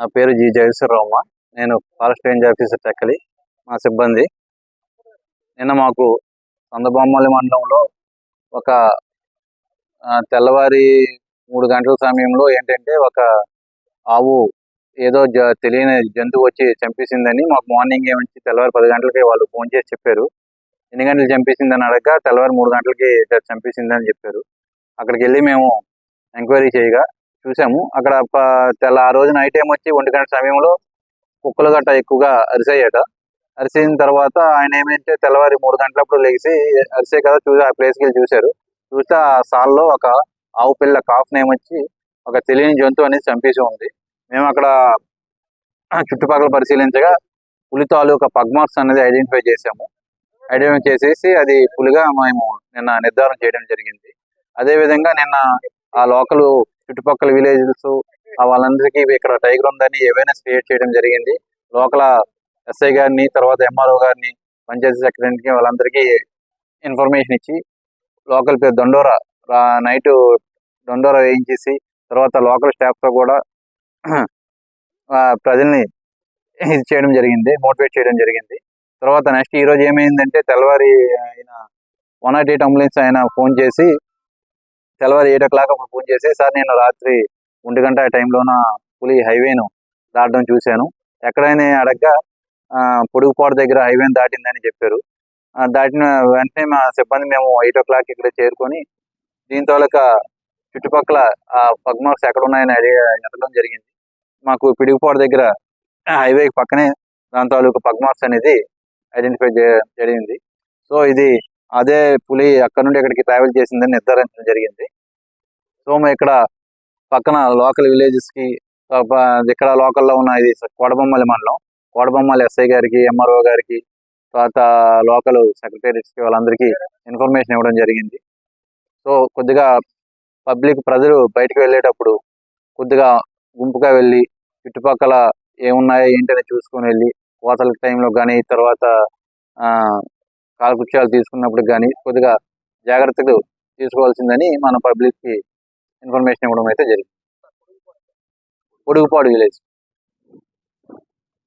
నా పేరు జి జగేశ్వరరావు నేను ఫారెస్ట్ రేంజ్ ఆఫీసర్ టెక్కలి మా సిబ్బంది. నిన్న మాకు సందబొమ్మలి మండలంలో ఒక తెల్లవారి మూడు గంటల సమయంలో ఏంటంటే ఒక ఆవు ఏదో జ తెలియని జంతువు వచ్చి చంపేసిందని మాకు మార్నింగ్ ఏమించి తెల్లవారి పది గంటలకి వాళ్ళు ఫోన్ చేసి చెప్పారు. ఎన్ని గంటలు చంపేసిందని అడగ తెల్లవారి మూడు గంటలకి చంపేసిందని చెప్పారు. అక్కడికి వెళ్ళి మేము ఎంక్వైరీ చేయగా చూసాము. అక్కడ తెల్ల ఆ రోజు నైట్ టైం వచ్చి ఒంటి గంట సమయంలో కుక్కలు గట్ట ఎక్కువగా అరిసయ్యాట అరిసిన తర్వాత ఆయన ఏమంటే తెల్లవారి మూడు గంటలప్పుడు లేచి అరిసే కదా చూసి ఆ ప్లేస్కి వెళ్ళి చూశారు. చూస్తే ఆ సాల్లో ఒక ఆవు పిల్ల కాఫ్ నేమ్ వచ్చి ఒక తెలియని జంతువు అనేది చంపేసి ఉంది. మేము అక్కడ చుట్టుపక్కల పరిశీలించగా పులి తాలూకా పగ్మార్క్స్ అనేది ఐడెంటిఫై చేసాము ఐడెంటిఫై చేసేసి అది పులిగా మేము నిన్న నిర్ధారణ చేయడం జరిగింది. అదే విధంగా నిన్న ఆ లోకల్ చుట్టుపక్కల విలేజెస్ వాళ్ళందరికీ ఇక్కడ టైగర్ ఉందని అవేర్నెస్ క్రియేట్ చేయడం జరిగింది. లోకల్ ఎస్ఐ గారిని తర్వాత ఎంఆర్ఓ గారిని పంచాయతీ సెక్రటరీకి వాళ్ళందరికీ ఇన్ఫర్మేషన్ ఇచ్చి లోకల్ పేరు దొండోరా నైట్ దొండోరా వేయించేసి తర్వాత లోకల్ స్టాఫ్తో కూడా ప్రజల్ని ఇది చేయడం జరిగింది మోటివేట్ చేయడం జరిగింది. తర్వాత నెక్స్ట్ ఈ రోజు ఏమైందంటే తెల్లవారి ఆయన వన్ నాట్ ఎయిట్ అంబులెన్స్ ఆయన ఫోన్ చేసి తెల్లవారు ఎయిట్ ఓ క్లాక్ అప్పుడు ఫోన్ చేసి సార్ నేను రాత్రి ఒంటి గంట టైంలోన పులి హైవేను దాటడం చూశాను. ఎక్కడైనా అడగ్గా పొడుగుపాటు పొడుగుపాడు దగ్గర హైవేను దాటిందని చెప్పారు. దాటిన వెంటనే మా సిబ్బంది మేము ఎయిట్ ఓ క్లాక్ ఇక్కడ చేరుకొని దీని తాలూకా చుట్టుపక్కల ఆ పగ్మార్క్స్ ఎక్కడ ఉన్నాయని ఎదగడం జరిగింది. మాకు పిడుగుపాడు దగ్గర హైవే పక్కనే దాని తాలూకా పగ్మార్క్స్ అనేది ఐడెంటిఫై జరిగింది. సో ఇది అదే పులి అక్కడ నుండి ఇక్కడికి ట్రావెల్ చేసిందని నిర్ధారించడం జరిగింది. సో మేము ఇక్కడ పక్కన లోకల్ విలేజెస్కి ఇక్కడ లోకల్లో ఉన్న ఇది కోడబొమ్మలి మండలం. కోడబొమ్మలి ఎస్ఐ గారికి ఎంఆర్ఓ గారికి తర్వాత లోకల్ సెక్రటరీస్కి వాళ్ళందరికీ ఇన్ఫర్మేషన్ ఇవ్వడం జరిగింది. సో కొద్దిగా పబ్లిక్ ప్రజలు బయటకు వెళ్ళేటప్పుడు కొద్దిగా గుంపుగా వెళ్ళి చుట్టుపక్కల ఏమున్నాయో ఏంటని చూసుకొని వెళ్ళి కోతల టైంలో కానీ తర్వాత కాలకృత్యాలు తీసుకున్నప్పుడు కానీ కొద్దిగా జాగ్రత్తలు తీసుకోవాల్సిందని మన పబ్లిక్కి ఇన్ఫర్మేషన్ ఇవ్వడం అయితే జరిగింది. పొడుగుపాడు విలేజ్